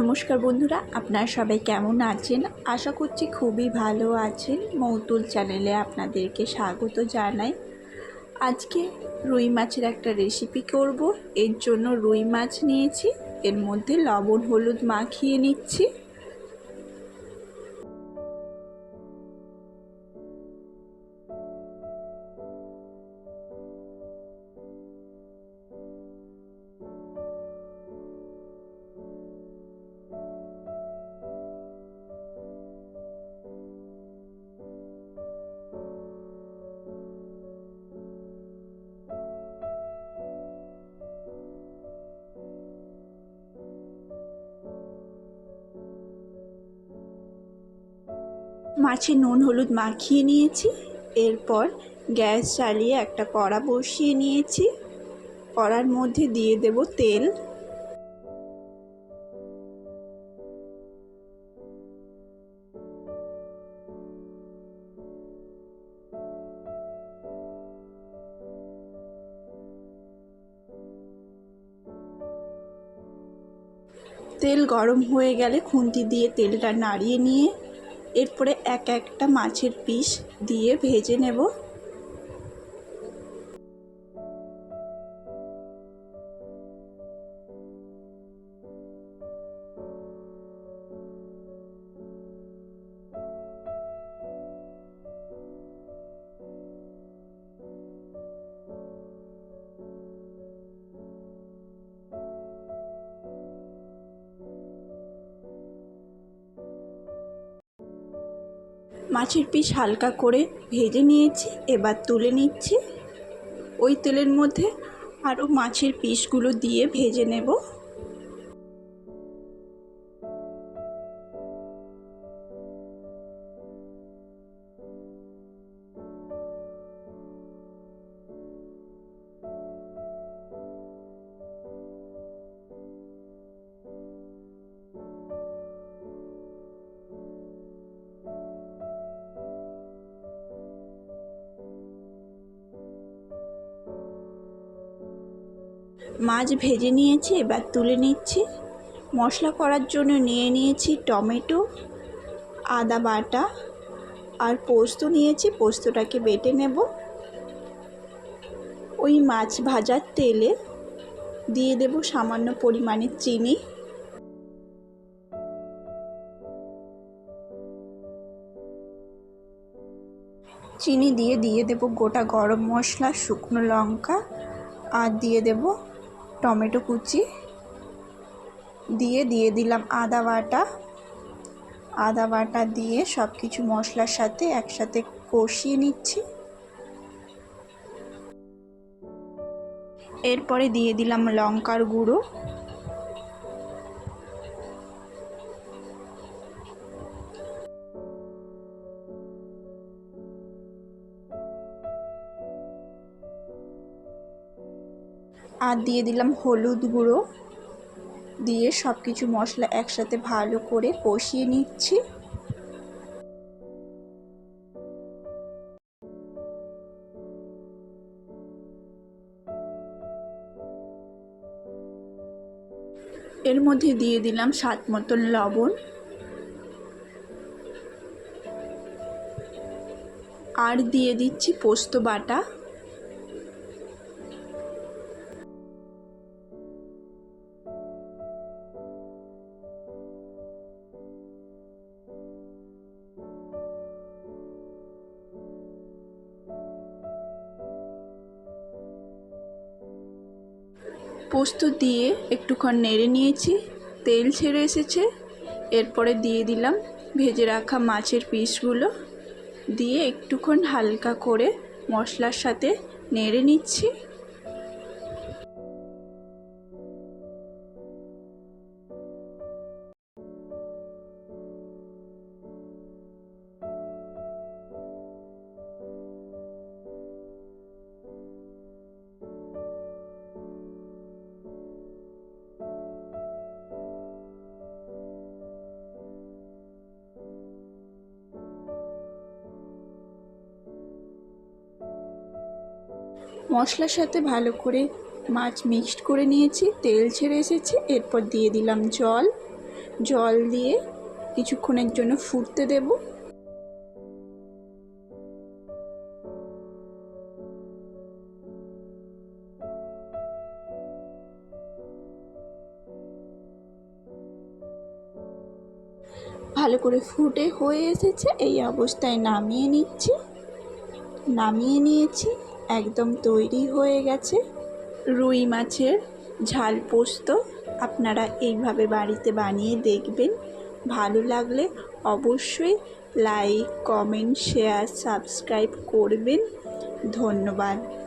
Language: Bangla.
নমস্কার বন্ধুরা, আপনারা সবাই কেমন আছেন? আশা করছি খুবই ভালো আছেন। মৌতুল চ্যানেলে আপনাদেরকে স্বাগত জানাই। আজকে রুই মাছের একটা রেসিপি করব। এর জন্য রুই মাছ নিয়েছি। এর মধ্যে লবণ, হলুদ মাখিয়ে নিচ্ছি। মাছে নুন, হলুদ মাখিয়ে নিয়েছি। এরপর গ্যাস চালিয়ে একটা কড়া বসিয়ে নিয়েছি। কড়ার মধ্যে দিয়ে দেব তেল। তেল গরম হয়ে গেলে খুন্তি দিয়ে তেলটা নাড়িয়ে নিয়ে এরপরে এক একটা মাছের পিস দিয়ে ভেজে নেব। মাছের পিস হালকা করে ভেজে নিয়েছি, এবার তুলে নিচ্ছি। ওই তেলের মধ্যে আরও মাছের পিসগুলো দিয়ে ভেজে নেব। মাছ ভেজে নিয়েছি, এবার তুলে নিচ্ছি। মশলা করার জন্য নিয়ে নিয়েছি টমেটো, আদা বাটা আর পোস্ত নিয়েছি, পোস্তটাকে বেটে নেব। ওই মাছ ভাজার তেলে দিয়ে দেব সামান্য পরিমাণে চিনি। চিনি দিয়ে দিয়ে দেব গোটা গরম মশলা, শুকনো লঙ্কা আর দিয়ে দেব টমেটো কুচি দিয়ে দিয়ে দিলাম আদা বাটা। আদা বাটা দিয়ে সব কিছু মশলার সাথে একসাথে কষিয়ে নিচ্ছি। এরপরে দিয়ে দিলাম লঙ্কার গুঁড়ো। আর দিয়ে দিলাম হলুদ গুঁড়ো। দিয়ে সব কিছু মশলা একসাথে ভালো করে কষিয়ে নিচ্ছি। এর মধ্যে দিয়ে দিলাম স্বাদ মতন লবণ। আর দিয়ে দিচ্ছি পোস্ত বাটা। পোস্ত দিয়ে একটুক্ষণ নেড়ে নিয়েছি, তেল ছেড়ে এসেছে। এরপরে দিয়ে দিলাম ভেজে রাখা মাছের পিসগুলো। দিয়ে একটুক্ষণ হালকা করে মশলার সাথে নেড়ে নিচ্ছি। মশলার সাথে ভালো করে মাছ মিক্সড করে নিয়েছি, তেল ছেড়ে এসেছে, এরপর দিয়ে দিলাম জল। জল দিয়ে কিছুক্ষণের জন্য ফুটতে দেব। ভালো করে ফুটে হয়ে এসেছে, এই অবস্থায় নামিয়ে নিচ্ছি। নামিয়ে নিয়েছি। একদম তৈরি হয়ে গেছে। রুই মাছের ঝাল পোস্ত আপনারা এইভাবে বাড়িতে বানিয়ে দেখবেন। ভালো লাগলে অবশ্যই লাইক, কমেন্ট, শেয়ার, সাবস্ক্রাইব করবেন। ধন্যবাদ।